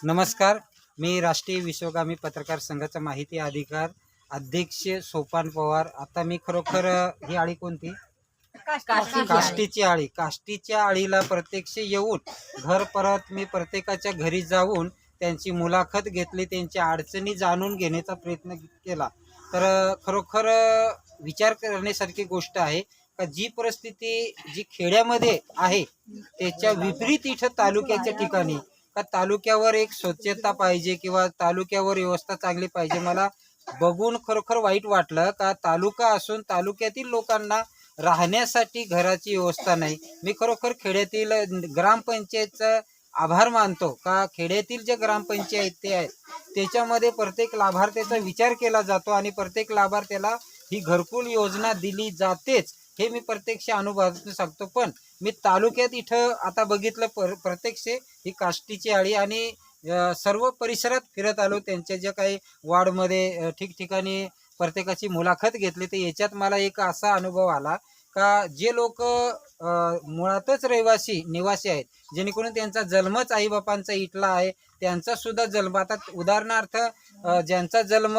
नमस्कार. मी राष्ट्रीय विश्वगामी पत्रकार संघाचा माहिती अधिकार अध्यक्ष सोपान पवार. आता मी खरोखर ही आळी कोणती? काष्टीची आळी. काष्टीच्या आळीला प्रत्यक्ष येऊन घर परत मी प्रत्येकाच्या घरी जाऊन त्यांची मुलाखत घेतली त्यांच्या अडचणी जाणून घेण्याचा प्रयत्न केला. तर खरोखर विचार करण्यासारखी गोष्ट आहे का जी परिस्थिती जी खेड्यामध्ये आहे त्याच्या विपरीत इथं तालुक्याच्या ठिकाणी का तालुक्यावर एक स्वच्छता पाहिजे किंवा तालुक्यावर व्यवस्था चांगली पाहिजे? मला बघून खरोखर वाईट वाटलं का तालुका असून तालुक्यातील लोकांना राहण्यासाठी घराची व्यवस्था नाही. मी खरोखर खेड्यातील ग्रामपंचायतचं आभार मानतो का खेड्यातील जे ग्रामपंचायत ते आहेत त्याच्यामध्ये प्रत्येक लाभार्थ्याचा विचार केला जातो आणि प्रत्येक लाभार्थ्याला ही घरकुल योजना दिली जातेच हे मी प्रत्यक्ष अनुभवातून सांगतो. पण मी तालुक्यात इथं आता बघितलं पर प्रत्यक्ष ही काष्टीची आळी आणि सर्व परिसरात फिरत आलो. त्यांच्या ज्या काही वार्डमध्ये ठिकठिकाणी प्रत्येकाची मुलाखत घेतली तर याच्यात मला एक असा अनुभव आला का जे लोक मुळातच रहिवासी निवासी आहेत जेणेकरून त्यांचा जन्मच आईबापांचा इथला आहे त्यांचा सुद्धा जन्म आता उदाहरणार्थ ज्यांचा जन्म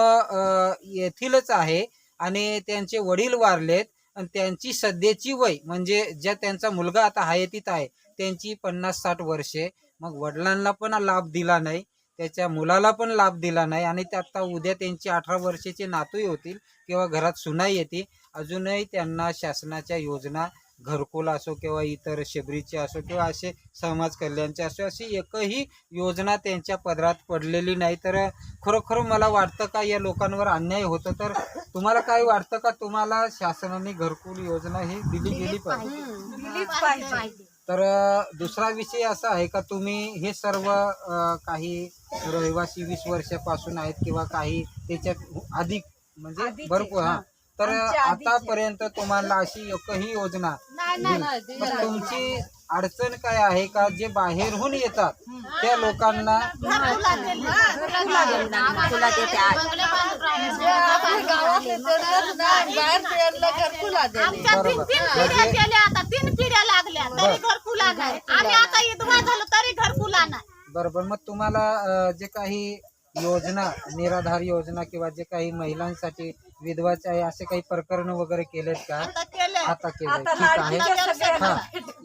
येथीलच आहे आणि त्यांचे वडील वारलेत आणि त्यांची सध्याची वय म्हणजे ज्या त्यांचा मुलगा आता हयातीत आहे त्यांची पन्नास साठ वर्षे. मग वडिलांना पण लाभ दिला नाही त्याच्या मुलाला पण लाभ दिला नाही आणि ते आता उद्या त्यांची अठरा वर्षाचे नातूही होतील किंवा घरात सुनाई येते. अजूनही त्यांना शासनाच्या योजना घरकुल असो किंवा इतर शेबरीचे असो किंवा असे समाज कल्याणचे असो अशी एकही योजना त्यांच्या पदरात पडलेली नाही. तर खरोखर मला वाटतं का या लोकांवर अन्याय होतो? तर तुम्हाला काय वाटतं का तुम्हाला शासनाने घरकुल योजना ही दिली गेली पाहिजे? तर दुसरा विषय असा आहे का तुम्ही हे सर्व अ, काही रहिवासी वीस वर्षापासून आहेत किंवा काही त्याच्यात अधिक म्हणजे आधीचे, भरपूर हा. हा. तर आमच्या आधीचे. आतापर्यंत तुम्हाला अशी एकही योजना तुमची अडचण काय आहे का? जे बाहेरहून येतात त्या लोकांना आमच्या बरोबर. तीन तीन म्हणजे- पिढ्या गेल्या आता. तीन पिढ्या लागल्या. बर. तरी घरकुला नाही आम्ही आता विधवा झालो तरी घरकुला नाही बरोबर. मग तुम्हाला अ, जे काही योजना निराधार योजना किंवा जे काही महिलांसाठी विधवाचे आहे असे काही प्रकरण वगैरे केलेत का? आता केले आता केलं ठीक आहे. हा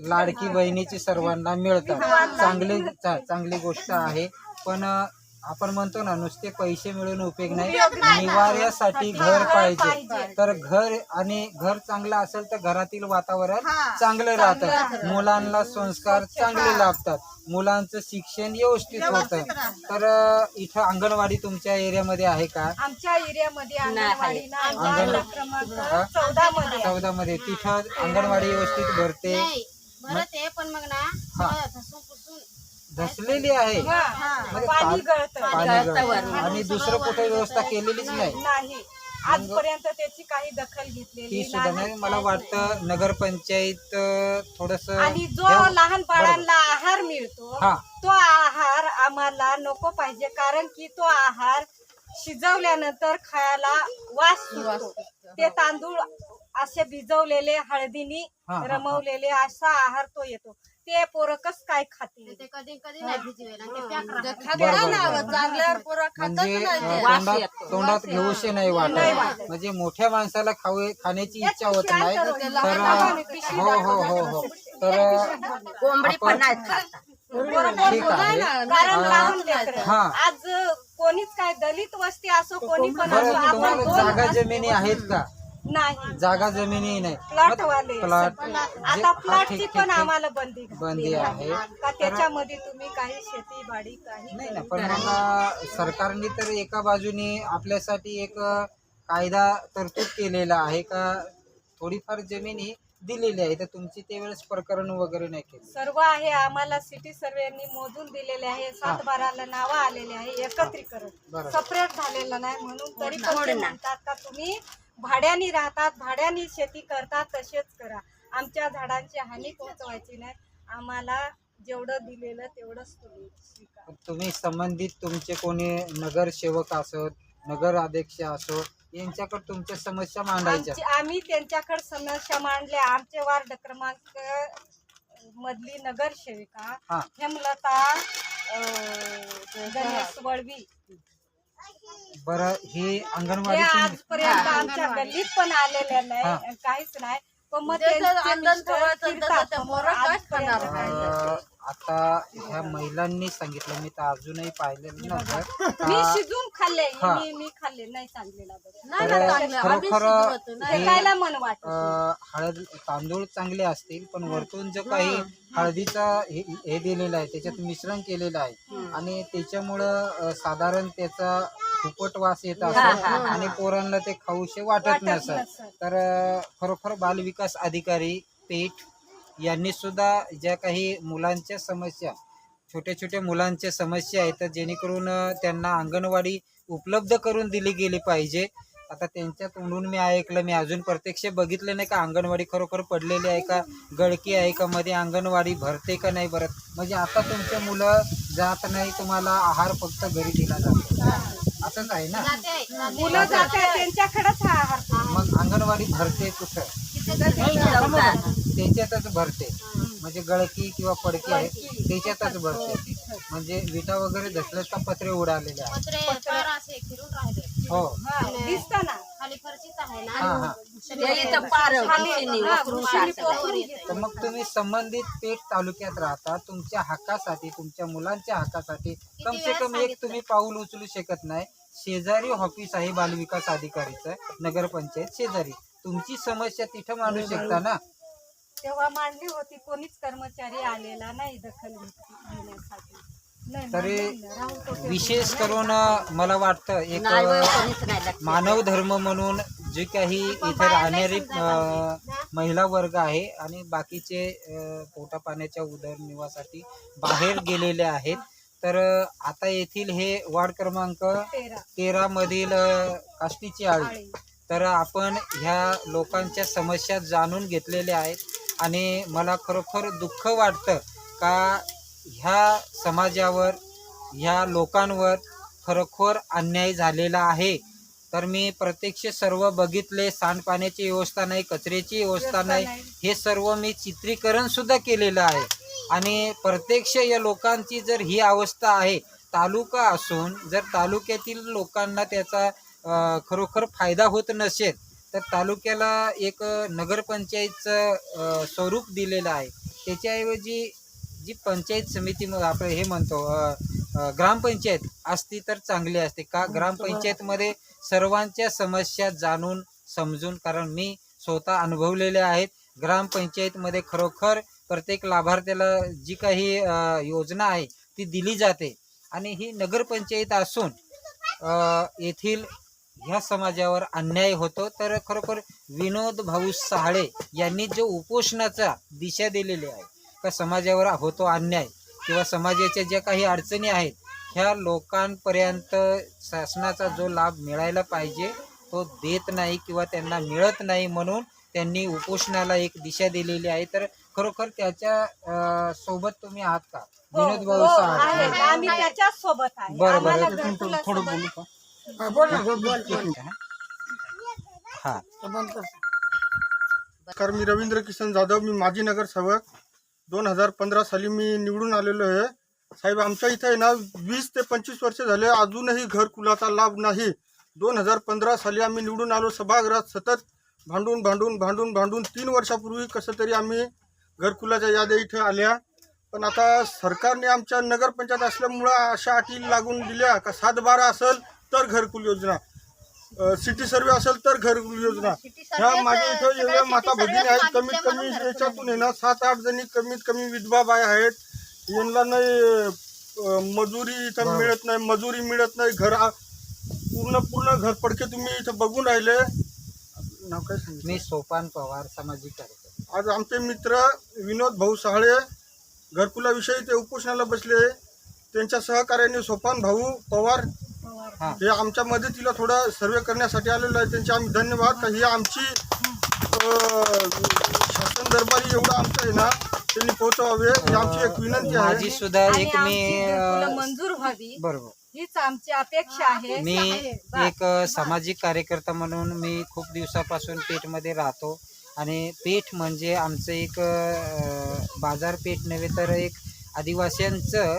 लाडकी बहिणीची सर्वांना मिळतात. चांगली चा- चांगली गोष्ट आहे. पण अ, आपण म्हणतो ना नुसते पैसे मिळून उपयोग नाही. निवाऱ्यासाठी घर पाहिजे. तर घर आणि घर चांगलं असेल तर घरातील वातावरण चांगलं राहतं. मुलांना संस्कार चांगले लाभतात. मुलांचं शिक्षण व्यवस्थित होतं तर अ, इथं अंगणवाडी तुमच्या एरियामध्ये आहे का? आमच्या एरियामध्ये अंगणवाडी ना हा? चौदा मध्ये आहे. चौदा मध्ये तिथं अंगणवाडी व्यवस्थित भरते? नाही ते पण मग ना हा. धसून पुसून. धसलेली आहे? हा, हा. म्हणजे पाणी पा- गळतं पाणी गळतं. आणि दुसरं कुठे व्यवस्था केलेलीच नाही? नाही. आजपर्यंत त्याची काही दखल ती घेतलेली सुद्धा नाही. मला वाटतं नगरपंचायत थोडस आणि जो लहान बाळांना आहार मिळतो हा. तो आहार आम्हाला नको पाहिजे. कारण की तो आहार शिजवल्यानंतर खायला वास सुटतो. ते तांदूळ असे भिजवलेले हळदीनी हा, हा. रमवलेले असा आहार तो येतो. ते पोरं कस काय खातील? ते कधी कधी नाही भिजवेल आणि ते पॅक राहतं. बरोबर, बरोबर. म्हणजे अ, तोंडात तोंडात घेऊशे नाही वाटत. म्हणजे मोठ्या माणसाला खाऊ खाण्याची इच्छा होत नाही. तर अ, हो हो हो हो. तर अ, आपण- ठीक आहे. कारण लहान लेकरं. हा. आज कोणीच काय दलित वस्ती असो कोणी पण असो बरं आपण तुम्हाला दोन जागा जमिनी आहेत का? नाही. जागा जमिनी नाही. प्लॉट वाले. प्लॉट आता प्लॉटची पण आम्हाला बंदी बंदी आहे. का त्याच्यामध्ये तुम्ही काही शेती बाडी काही नाही ना पण अ, सरकारने तर एका बाजूने आपल्यासाठी एक कायदा तरतूद केलेला आहे का? थोडीफार जमीन ही दिलेली आहे. तर तुमची त्यावेळेस प्रकरण वगैरे नाही केलं. सर्व आहे. आम्हाला सिटी सर्वेनी मोजून दिलेले आहे. सात बाराला नावं आलेले आहे. एकत्रीकरण. बरं. सेपरेट झालेलं नाही म्हणून तरी पण ते म्हणतात का तुम्ही भाड्यानी राहतात भाड्यानी शेती करतात तसेच करा. आमच्या झाडांची हानी पोहोचवायची नाही. आम्हाला जेवढं दिलेलं तेवढंच तुम्ही तुम्ही संबंधित तुमचे कोणी नगरसेवक असोत नगर अध्यक्ष असो यांच्याकडे तुमच्या समस्या मांडायच्या. आमची आम्ही त्यांच्याकडे समस्या मांडल्या. आमचे वार्ड क्रमांक मधली नगरसेविका हा. हेमलता अं, गणेश वळवी. बरं हे अंगणवाडी आजपर्यंत आमच्या गल्लीत पण आलेले हा. नाही काहीच नाही पण मग त्यांचे मिस्टर फिरतात. आजपर्यंत. अं, आता ह्या महिलांनी सांगितलं मी तर अजूनही पाहिलेलं नव्हतं मी शिजून खाल्ले हा. मी मी खाल्ले नाही चांगलेला बरं. नाही तर ना चांगलं. आम्ही खरोखर शिजवतो. ना. हे फेकायला मन वाटत. अं, हळद तांदूळ चांगले असतील पण वरतून जो काही हळदीचा हे हे दिलेलं आहे त्याच्यात मिश्रण केलेलं आहे. आणि त्याच्यामुळं अं, साधारण त्याचा फुपट वास येत असत आणि पोरांना ते खाऊशे वाटत वाटत नसत. तर अं, खरोखर बालविकास अधिकारी पेठ यांनी सुद्धा ज्या काही मुलांच्या समस्या छोट्या छोट्या मुलांच्या समस्या आहेत तर जेणेकरून त्यांना अंगणवाडी उपलब्ध करून दिली गेली पाहिजे. आता त्यांच्या तोंडून मी ऐकलं मी अजून प्रत्यक्ष बघितलं नाही का अंगणवाडी खरोखर पडलेली आहे का गळकी आहे का मध्ये अंगणवाडी भरते का नाही भरत. म्हणजे आता तुमचे मुलं जात नाही तुम्हाला आहार फक्त घरी दिला जातो. असंच आहे ना? मुलं त्यांच्याकडेच आहार. मग अंगणवाडी भरते कुठं? त्याच्यातच भरते. म्हणजे गळकी किंवा पडकी आहे त्याच्यातच भरते. म्हणजे विटा वगैरे धसल्यास का पत्रे उडालेले आहे पत्रे फार असे फिरून राहिले. हो. हा, दिसतं ना खाली फरशीच आहे ना. हा हा. हा. तर मग तुम्ही संबंधित पेठ तालुक्यात राहता. तुमच्या हक्कासाठी तुमच्या मुलांच्या हक्कासाठी कम से कम एक तुम्ही पाऊल उचलू शकत नाही. शेजारी ऑफिस आहे बालविकास अधिकारीचं नगरपंचायत शेजारी. तुमची समस्या तिथं मांडू शकता ना? तेव्हा मांडली होती कोणीच कर्मचारी आलेला नाही दखल घेण्यासाठी. नाही, तरी विशेष करून मला वाटतं एक. मानव धर्म म्हणून जे काही इथे राहणारी महिला वर्ग आहे आणि बाकीचे पोटा पाण्याच्या उदरनिर्वाहासाठी बाहेर गेलेले आहेत. तर आता येथील हे वार्ड क्रमांक तेरा. तेरा मधील काष्टीची आळी. आळी. तर आपण ह्या लोकांच्या समस्या जाणून घेतलेल्या आहेत. आणि मला खरोखर दुःख वाटतं का ह्या समाजावर ह्या लोकांवर खरोखर अन्याय झालेला आहे. तर मी प्रत्यक्ष सर्व बघितले सांडपाण्याची व्यवस्था नाही कचऱ्याची व्यवस्था नाही हे सर्व मी चित्रीकरण सुद्धा केलेलं आहे. आणि प्रत्यक्ष या लोकांची जर ही अवस्था आहे तालुका असून जर तालुक्यातील लोकांना त्याचा खरोखर फायदा होत नसेल तर तालुक्याला एक नगरपंचायतचं स्वरूप दिलेलं आहे. त्याच्याऐवजी जी पंचायत समिती आपण हे म्हणतो ग्रामपंचायत असती तर चांगली असते. का ग्रामपंचायतमध्ये सर्वांच्या समस्या जाणून समजून कारण मी स्वतः अनुभवलेले आहेत. ग्रामपंचायतमध्ये खरोखर प्रत्येक लाभार्थ्याला जी काही योजना आहे ती दिली जाते. आणि ही नगरपंचायत असून येथील ह्या समाजावर अन्याय होतो तर खरोखर विनोद भाऊ सहाळे यांनी जो उपोषणाचा दिशा दिलेली आहे का समाजावर होतो अन्याय किंवा समाजाच्या ज्या काही अडचणी आहेत ह्या लोकांपर्यंत शासनाचा जो लाभ मिळायला पाहिजे तो देत नाही किंवा त्यांना मिळत नाही म्हणून त्यांनी उपोषणाला एक दिशा दिलेली आहे. तर खरोखर त्याच्या सोबत तुम्ही आहात का? हो, विनोद भाऊ हो. सहाळे. आम्ही त्याच्याच सोबत आहे हा नमस्कार मी रवींद्र किसन जाधव मी माजी नगरसेवक. दोन हजार पंधरा साली मी निवडून आलेलो आहे. साहेब आमच्या इथे आहे ना वीस ते पंचवीस वर्ष झाले अजूनही घरकुलाचा लाभ नाही. दोन हजार पंधरा साली आम्ही निवडून आलो सभागृहात सतत भांडून भांडून भांडून भांडून तीन वर्षापूर्वी कसं तरी आम्ही घरकुलाच्या याद्या इथे आल्या. पण आता सरकारने आमच्या नगरपंचायत असल्यामुळं अशा अटी लागून दिल्या का सात बारा असेल तर घरकुल योजना. सिटी सर्वे असेल तर घरकुल योजना. ह्या माझ्या इथं एवढ्या माता भगिनी आहेत कमीत कमी याच्यातून आहे ना सात आठ जणी कमीत कमी विधवा बाय आहेत. यांना नाही मजुरी इथं. मिळत नाही मजुरी मिळत नाही घर पूर्ण पूर्ण घर पडके तुम्ही इथं बघून राहिले. नाव काय सांगितलं? मी सोपान पवार सामाजिक कार्यकर्ता. आज आमचे मित्र विनोद भाऊ सहाळे घरकुलाविषयी ते उपोषणाला बसले. त्यांच्या सहकार्याने सोपान भाऊ पवार हा. हे आमच्या मदतीला थोडं सर्वे करण्यासाठी आलेलो आहे. त्यांचे आम्ही धन्यवाद. का ही आमची शासन दरबारी एवढं आमचं आहे ना त्यांनी पोहोचवावे ही आमची एक विनंती आहे. माझी सुद्धा आणि एक मी आमची मंजूर व्हावी बरोबर. हीच आमची अपेक्षा आहे मी. एक अ, सामाजिक कार्यकर्ता म्हणून मी खूप दिवसापासून पेठमध्ये राहतो. आणि पेठ म्हणजे आमचं एक अ, बाजारपेठ नव्हे तर एक आदिवासींचं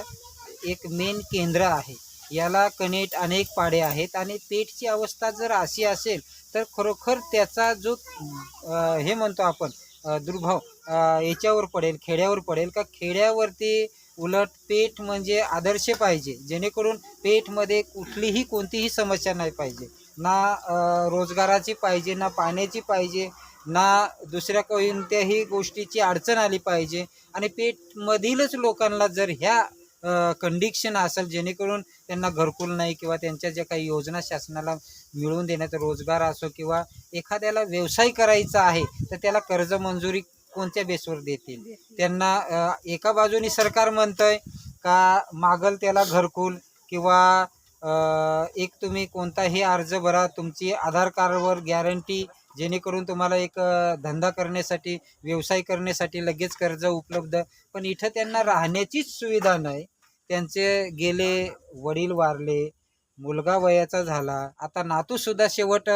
एक मेन केंद्र आहे. याला कनेक्ट अनेक पाडे आहेत आणि पेठची अवस्था जर अशी असेल तर खरोखर त्याचा जो हे म्हणतो आपण दुर्भाव याच्यावर पडेल खेड्यावर पडेल. का खेड्यावरती उलट पेठ म्हणजे आदर्श पाहिजे. जेणेकरून पेठमध्ये कुठलीही कोणतीही समस्या नाही पाहिजे. ना रोजगाराची पाहिजे ना पाण्याची पाहिजे ना दुसऱ्या कोणत्याही गोष्टीची अडचण आली पाहिजे. आणि पेठमधीलच लोकांना जर ह्या कंडिक्शन असेल जेणेकरून त्यांना घरकुल नाही किंवा त्यांच्या ज्या काही योजना शासनाला मिळवून देण्याचा रोजगार असो किंवा एखाद्याला व्यवसाय करायचा आहे तर त्याला कर्ज मंजुरी कोणत्या बेसवर देतील? त्यांना एका बाजूनी सरकार म्हणतंय का मागल त्याला घरकुल किंवा एक तुम्ही कोणताही अर्ज भरा तुमची आधार कार्डवर गॅरंटी जेणेकरून तुम्हाला एक धंदा करण्यासाठी व्यवसाय करण्यासाठी लगेच कर्ज उपलब्ध. पण इथं त्यांना राहण्याचीच सुविधा नाही. त्यांचे गेले वडील वारले मुलगा वयाचा झाला. आता नातू सुद्धा शेवट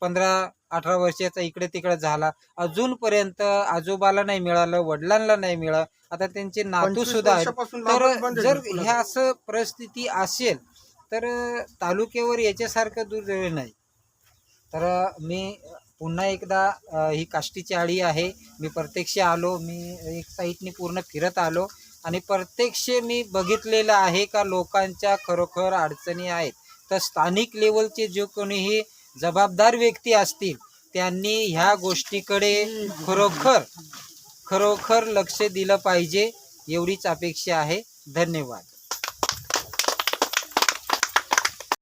पंधरा अठरा वर्षाचा इकडे तिकडे झाला. अजूनपर्यंत आजोबाला नाही मिळालं वडिलांना नाही मिळालं. आता त्यांचे नातू 25 सुद्धा तर जर. ह्या असं परिस्थिती असेल तर तालुक्यावर याच्यासारखं दुर्दैव नाही. तर मी पुन्हा एकदा ही काष्टीची आळी आहे. मी प्रत्यक्ष आलो. मी एक साईटने पूर्ण फिरत आलो. आणि प्रत्यक्ष मी बघितलेलं आहे का लोकांच्या खरोखर अडचणी आहेत. तर स्थानिक लेवलचे जे कोणीही जबाबदार व्यक्ती असतील त्यांनी ह्या गोष्टीकडे खरोखर खरोखर लक्ष दिलं पाहिजे एवढीच अपेक्षा आहे. धन्यवाद.